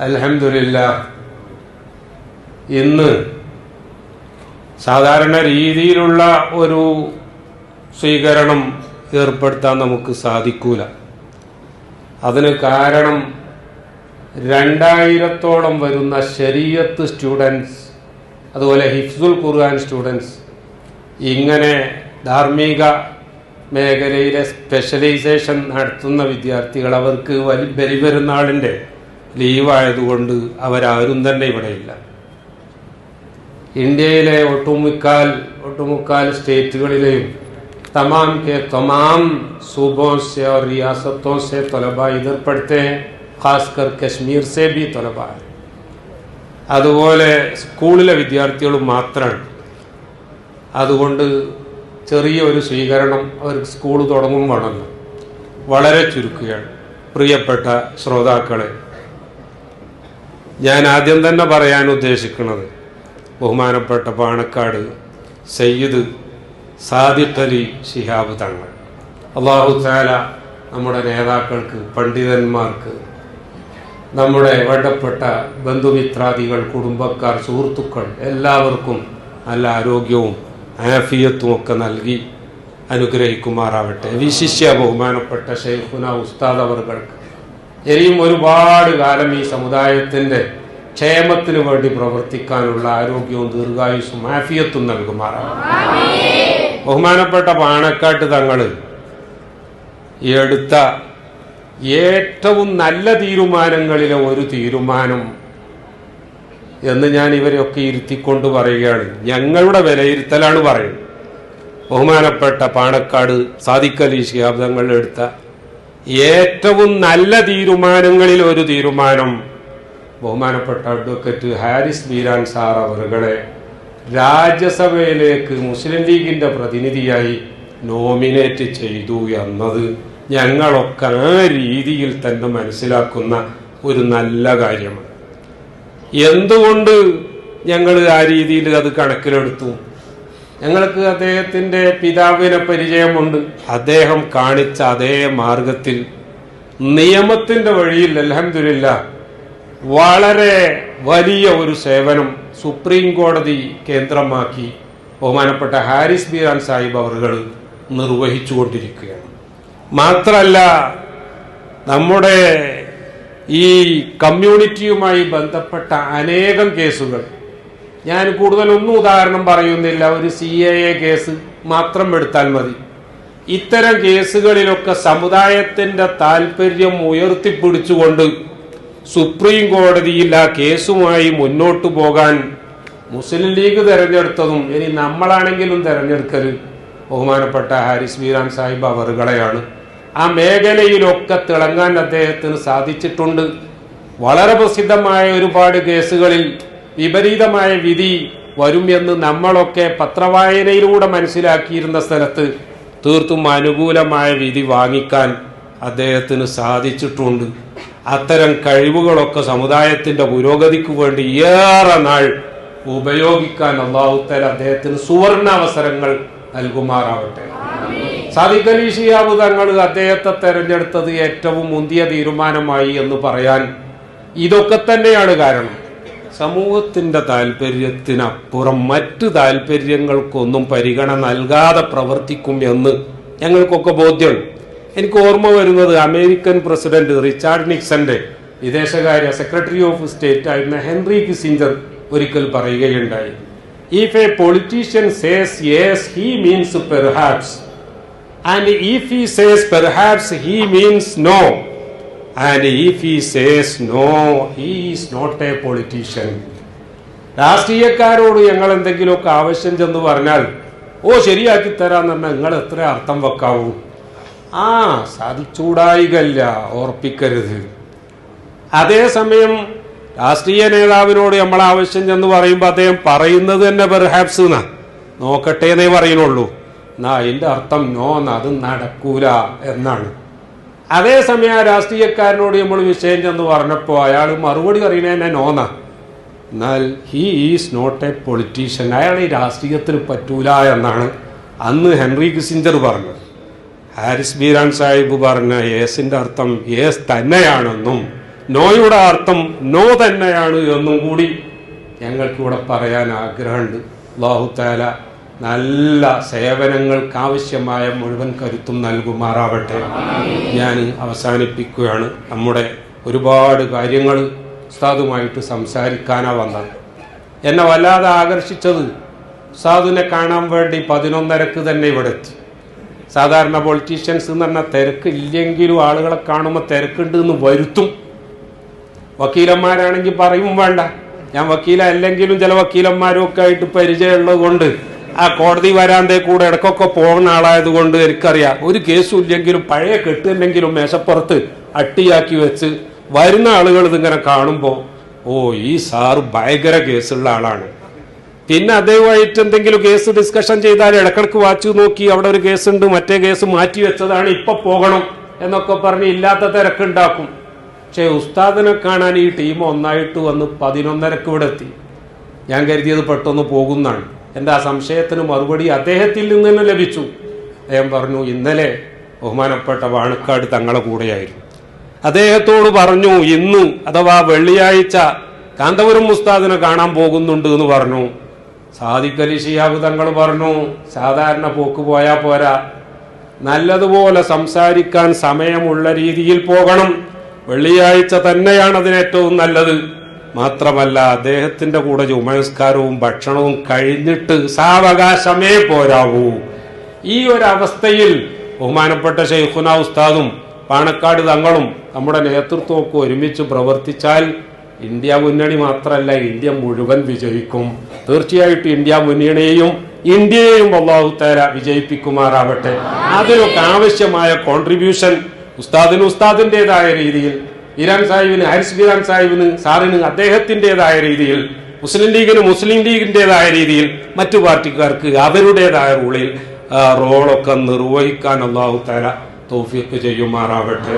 അലഹമില്ല ഇന്ന് സാധാരണ രീതിയിലുള്ള ഒരു സ്വീകരണം ഏർപ്പെടുത്താൻ നമുക്ക് സാധിക്കൂല. അതിന് കാരണം രണ്ടായിരത്തോളം വരുന്ന ശരീരത്ത് സ്റ്റുഡൻസ് അതുപോലെ ഹിഫ്സുൽ ഖുർആൻ സ്റ്റുഡൻസ് ഇങ്ങനെ ധാർമ്മിക മേഖലയിലെ സ്പെഷ്യലൈസേഷൻ നടത്തുന്ന വിദ്യാർത്ഥികൾ അവർക്ക് വലി ബലിപെരുന്നാളിന്റെ ലീവായതുകൊണ്ട് അവരാരും തന്നെ ഇവിടെയില്ല ഇന്ത്യയിലെ ഒട്ടുമുക്കാൽ ഒട്ടുമുക്കാൽ സ്റ്റേറ്റുകളിലെയും तमाम के तमाम सूबों से और रियासतों से तलबा इधर पढ़ते हैं खासकर कश्मीर से भी तलबा है അതുപോലെ സ്കൂളിലെ വിദ്യാർത്ഥികളും മാത്രമാണ് അതുകൊണ്ട് ചെറിയ ഒരു സ്വീകരണം അവർക്ക് സ്കൂൾ തുടങ്ങും വേണമല്ലോ വളരെ ചുരുക്കുകയാണ് പ്രിയപ്പെട്ട ശ്രോതാക്കളെ ഞാൻ ആദ്യം തന്നെ പറയാൻ ഉദ്ദേശിക്കുന്നത് ബഹുമാനപ്പെട്ട പാണക്കാട് സയ്യിദ് സാദിഖ് അലി ശിഹാബ് തങ്ങൾ. അള്ളാഹു താല നമ്മുടെ നേതാക്കൾക്ക് പണ്ഡിതന്മാർക്ക് നമ്മുടെ വേണ്ടപ്പെട്ട ബന്ധുമിത്രാദികൾ കുടുംബക്കാർ സുഹൃത്തുക്കൾ എല്ലാവർക്കും നല്ല ആരോഗ്യവും ആഫിയത്തും ഒക്കെ നൽകി അനുഗ്രഹിക്കുമാറാവട്ടെ. വിശിഷ്യ ബഹുമാനപ്പെട്ട ഷെയ്ഖുന ഉസ്താദ് അവർകൾക്ക് ഇനിയും ഒരുപാട് കാലം ഈ സമുദായത്തിന്റെ ക്ഷേമത്തിന് വേണ്ടി പ്രവർത്തിക്കാനുള്ള ആരോഗ്യവും ദീർഘായുസും ആഫിയത്തും നൽകുമാറാണ് ബഹുമാനപ്പെട്ട പാണക്കാട്ട് തങ്ങൾ എടുത്ത ഏറ്റവും നല്ല തീരുമാനങ്ങളിലെ ഒരു തീരുമാനം എന്ന് ഞാൻ ഇവരെയൊക്കെ ഇരുത്തിക്കൊണ്ട് പറയുകയാണ്. ഞങ്ങളുടെ വിലയിരുത്തലാണ് പറയുന്നത്. ബഹുമാനപ്പെട്ട പാണക്കാട് സാദിഖലി ശിഹാബ് തങ്ങൾ എടുത്ത ഏറ്റവും നല്ല തീരുമാനങ്ങളിൽ ഒരു തീരുമാനം. ബഹുമാനപ്പെട്ട അഡ്വക്കേറ്റ് ഹാരിസ് ബീരാൻ സാർ അവറുകളെ രാജ്യസഭയിലേക്ക് മുസ്ലിം ലീഗിന്റെ പ്രതിനിധിയായി നോമിനേറ്റ് ചെയ്തു എന്നത് ഞങ്ങളൊക്കെ ആ രീതിയിൽ തന്നെ മനസ്സിലാക്കുന്ന ഒരു നല്ല കാര്യമാണ്. എന്തുകൊണ്ട് ഞങ്ങൾ ആ രീതിയിൽ അത് കണക്കിലെടുത്തു? ഞങ്ങൾക്ക് അദ്ദേഹത്തിന്റെ പിതാവിനെ പരിചയമുണ്ട്. അദ്ദേഹം കാണിച്ച അതേ മാർഗത്തിൽ നിയമത്തിന്റെ വഴിയിൽ അലഹമില്ല വളരെ വലിയ ഒരു സേവനം സുപ്രീം കോടതി കേന്ദ്രമാക്കി ബഹുമാനപ്പെട്ട ഹാരിസ് ബീരാൻ സാഹിബ് അവർകൾ നിർവഹിച്ചുകൊണ്ടിരിക്കുകയാണ്. മാത്രല്ല നമ്മുടെ ഈ കമ്മ്യൂണിറ്റിയുമായി ബന്ധപ്പെട്ട അനേകം കേസുകൾ ഞാൻ കൂടുതൽ കൂടുതലൊന്നും ഉദാഹരണം പറയുന്നില്ല. ഒരു സി എ എ കേസ് മാത്രം എടുത്താൽ മതി. ഇത്തരം കേസുകളിലൊക്കെ സമുദായത്തിന്റെ താല്പര്യം ഉയർത്തിപ്പിടിച്ചുകൊണ്ട് സുപ്രീം കോടതിയിൽ ആ കേസുമായി മുന്നോട്ടു പോകാൻ മുസ്ലിം ലീഗ് തെരഞ്ഞെടുത്തതും ഇനി നമ്മളാണെങ്കിലും തെരഞ്ഞെടുക്കൽ ബഹുമാനപ്പെട്ട ഹാരിസ് ബീരാൻ സാഹിബ് അവറുകളെയാണ്. ആ മേഖലയിലൊക്കെ തിളങ്ങാൻ അദ്ദേഹത്തിന് സാധിച്ചിട്ടുണ്ട്. വളരെ പ്രസിദ്ധമായ ഒരുപാട് കേസുകളിൽ വിപരീതമായ വിധി വരും എന്ന് നമ്മളൊക്കെ പത്രവായനയിലൂടെ മനസ്സിലാക്കിയിരുന്ന സ്ഥലത്ത് തീർത്തും അനുകൂലമായ വിധി വാങ്ങിക്കാൻ അദ്ദേഹത്തിന് സാധിച്ചിട്ടുണ്ട്. അത്തരം കഴിവുകളൊക്കെ സമുദായത്തിന്റെ പുരോഗതിക്ക് വേണ്ടി ഏറെ നാൾ ഉപയോഗിക്കാൻ അള്ളാഹുത്തൽ അദ്ദേഹത്തിന് സുവർണ അവസരങ്ങൾ നൽകുമാറാവട്ടെ. സാദിഖ് അലി ഷിയാബ് തങ്ങൾ അദ്ദേഹത്തെ തെരഞ്ഞെടുത്തത് ഏറ്റവും മുന്തിയ തീരുമാനമായി എന്ന് പറയാൻ ഇതൊക്കെ തന്നെയാണ് കാരണം. സമൂഹത്തിന്റെ താല്പര്യത്തിനപ്പുറം മറ്റ് താല്പര്യങ്ങൾക്കൊന്നും പരിഗണന നൽകാതെ പ്രവർത്തിക്കും എന്ന് ഞങ്ങൾക്കൊക്കെ ബോധ്യമുണ്ട്. എനിക്ക് ഓർമ്മ വരുന്നത് അമേരിക്കൻ പ്രസിഡന്റ് റിച്ചാർഡ് നിക്സന്റെ വിദേശകാര്യ സെക്രട്ടറി ഓഫ് സ്റ്റേറ്റ് ആയിരുന്ന ഹെൻറി കിസിഞ്ചർ ഒരിക്കൽ പറയുകയുണ്ടായി. If a politician says yes he means perhaps and if he says perhaps he means no and if he says no he is not a politician. രാഷ്ട്രീയക്കാരോട് ഞങ്ങൾ എന്തെങ്കിലുമൊക്കെ ആവശ്യം ചെന്ന് പറഞ്ഞാൽ ഓ ശരിയാക്കി തരാന്ന് പറഞ്ഞാൽ നിങ്ങൾ എത്ര അർത്ഥം വെക്കാവൂ? ആ സാധിച്ചൂടായികല്ല ഓർപ്പിക്കരുത്. അതേസമയം രാഷ്ട്രീയ നേതാവിനോട് നമ്മൾ ആവശ്യം ചെന്ന് പറയുമ്പോൾ അദ്ദേഹം പറയുന്നത് തന്നെ പെർഹാപ്സ് എന്നാ നോക്കട്ടെ എന്നേ പറയുന്നുള്ളൂ. എന്നാ അതിന്റെ അർത്ഥം നോ എന്ന് അത് നടക്കൂല എന്നാണ്. അതേസമയം ആ രാഷ്ട്രീയക്കാരനോട് നമ്മൾ വിഷയം ചെന്ന് പറഞ്ഞപ്പോൾ അയാൾ മറുപടി പറയുന്നതന്നെ നോന്ന. എന്നാൽ he is not a politician അയാൾ ഈ രാഷ്ട്രീയത്തിൽ പറ്റൂല എന്നാണ് അന്ന് ഹെൻറി കിസിഞ്ചർ പറഞ്ഞത്. ഹാരിസ് ബീരാൻ സാഹിബ് പറഞ്ഞ യേസിന്റെ അർത്ഥം യേസ് തന്നെയാണെന്നും നോയുടെ അർത്ഥം നോ തന്നെയാണ് എന്നും കൂടി ഞങ്ങൾക്കിവിടെ പറയാൻ ആഗ്രഹമുണ്ട്. അള്ളാഹു നല്ല സേവനങ്ങൾക്ക് ആവശ്യമായ മുഴുവൻ കരുത്തും നൽകുമാറാവട്ടെ. ഞാൻ അവസാനിപ്പിക്കുകയാണ്. നമ്മുടെ ഒരുപാട് കാര്യങ്ങൾ ഉസ്താദുമായിട്ട് സംസാരിക്കാനാ വന്നത്. എന്നെ വല്ലാതെ ആകർഷിച്ചത് ഉസ്താദിനെ കാണാൻ വേണ്ടി പതിനൊന്നരക്ക് തന്നെ ഇവിടെ എത്തി സാധാരണ പൊളിറ്റീഷ്യൻസ് എന്ന് പറഞ്ഞാൽ തിരക്കില്ലെങ്കിലും ആളുകളെ കാണുമ്പോൾ തിരക്കുണ്ട് എന്ന് വരുത്തും. വക്കീലന്മാരാണെങ്കിൽ പറയും വേണ്ട. ഞാൻ വക്കീലല്ലെങ്കിലും ചില വക്കീലന്മാരും ഒക്കെ ആയിട്ട് പരിചയമുള്ളത് കൊണ്ട് ആ കോടതി വരാന്തേ കൂടെ ഇടക്കൊക്കെ പോകുന്ന ആളായത് കൊണ്ട് എനിക്കറിയാം. ഒരു കേസും ഇല്ലെങ്കിലും പഴയ കെട്ടുണ്ടെങ്കിലും മേശപ്പുറത്ത് അട്ടിയാക്കി വെച്ച് വരുന്ന ആളുകൾ ഇതിങ്ങനെ കാണുമ്പോൾ ഓ ഈ സാറ് ഭയങ്കര കേസുള്ള ആളാണ്. പിന്നെ അദ്ദേഹമായിട്ട് എന്തെങ്കിലും കേസ് ഡിസ്കഷൻ ചെയ്താൽ ഇടക്കിടക്ക് വാച്ചു നോക്കി അവിടെ ഒരു കേസ് ഉണ്ട് മറ്റേ കേസ് മാറ്റി വെച്ചതാണ് ഇപ്പൊ പോകണം എന്നൊക്കെ പറഞ്ഞ് ഇല്ലാത്ത തിരക്കുണ്ടാക്കും പക്ഷേ ഉസ്താദിനെ കാണാൻ ഈ ടീം ഒന്നായിട്ട് വന്ന് പതിനൊന്നരക്ക് ഇവിടെ എത്തി. ഞാൻ കരുതിയത് പെട്ടെന്ന് പോകുന്നാണ് എന്റെ ആ സംശയത്തിന് മറുപടി അദ്ദേഹത്തിൽ നിന്ന് തന്നെ ലഭിച്ചു? അദ്ദേഹം പറഞ്ഞു ഇന്നലെ ബഹുമാനപ്പെട്ട വാണക്കാട് തങ്ങളെ കൂടെയായിരുന്നു. അദ്ദേഹത്തോട് പറഞ്ഞു ഇന്ന് അഥവാ വെള്ളിയാഴ്ച കാന്തപുരം മുസ്താദിനെ കാണാൻ പോകുന്നുണ്ട് എന്ന് പറഞ്ഞു. സാദിഖ് അലി ഷിയാബ് തങ്ങൾ പറഞ്ഞു സാധാരണ പോക്ക് പോയാ പോരാ. നല്ലതുപോലെ സംസാരിക്കാൻ സമയമുള്ള രീതിയിൽ പോകണം. വെള്ളിയാഴ്ച തന്നെയാണ് അതിനേറ്റവും നല്ലത്. മാത്രമല്ല അദ്ദേഹത്തിന്റെ കൂടെ ജുമനസ്കാരവും ഭക്ഷണവും കഴിഞ്ഞിട്ട് സാവകാശമേ പോരാവൂ. ഈ ഒരു അവസ്ഥയിൽ ബഹുമാനപ്പെട്ട ഷെയ്ഖുന ഉസ്താദും പാണക്കാട് തങ്ങളും നമ്മുടെ നേതൃത്വമൊക്കെ ഒരുമിച്ച് പ്രവർത്തിച്ചാൽ ഇന്ത്യ മുന്നണി മാത്രമല്ല ഇന്ത്യ മുഴുവൻ വിജയിക്കും. തീർച്ചയായിട്ടും ഇന്ത്യ മുന്നണിയെയും ഇന്ത്യയെയും ഒള്ളാഹുത്തേര തേര വിജയിപ്പിക്കുമാറാവട്ടെ. അതിനൊക്കെ ആവശ്യമായ കോൺട്രിബ്യൂഷൻ ഉസ്താദിന് ഉസ്താദിന്റെതായ രീതിയിൽ ഇറാൻ സാഹിബിന് ഹാരിസ് ബിരാൻ സാഹിബിന് സാറിന് അദ്ദേഹത്തിന്റെതായ രീതിയിൽ മുസ്ലിം ലീഗിന് മുസ്ലിം ലീഗിന്റെതായ രീതിയിൽ മറ്റു പാർട്ടിക്കാർക്ക് അവരുടേതായ റൂളിൽ റോളൊക്കെ നിർവഹിക്കാൻ അള്ളാഹു തല തോഫിക്ക് ചെയ്യുമാറാവട്ടെ.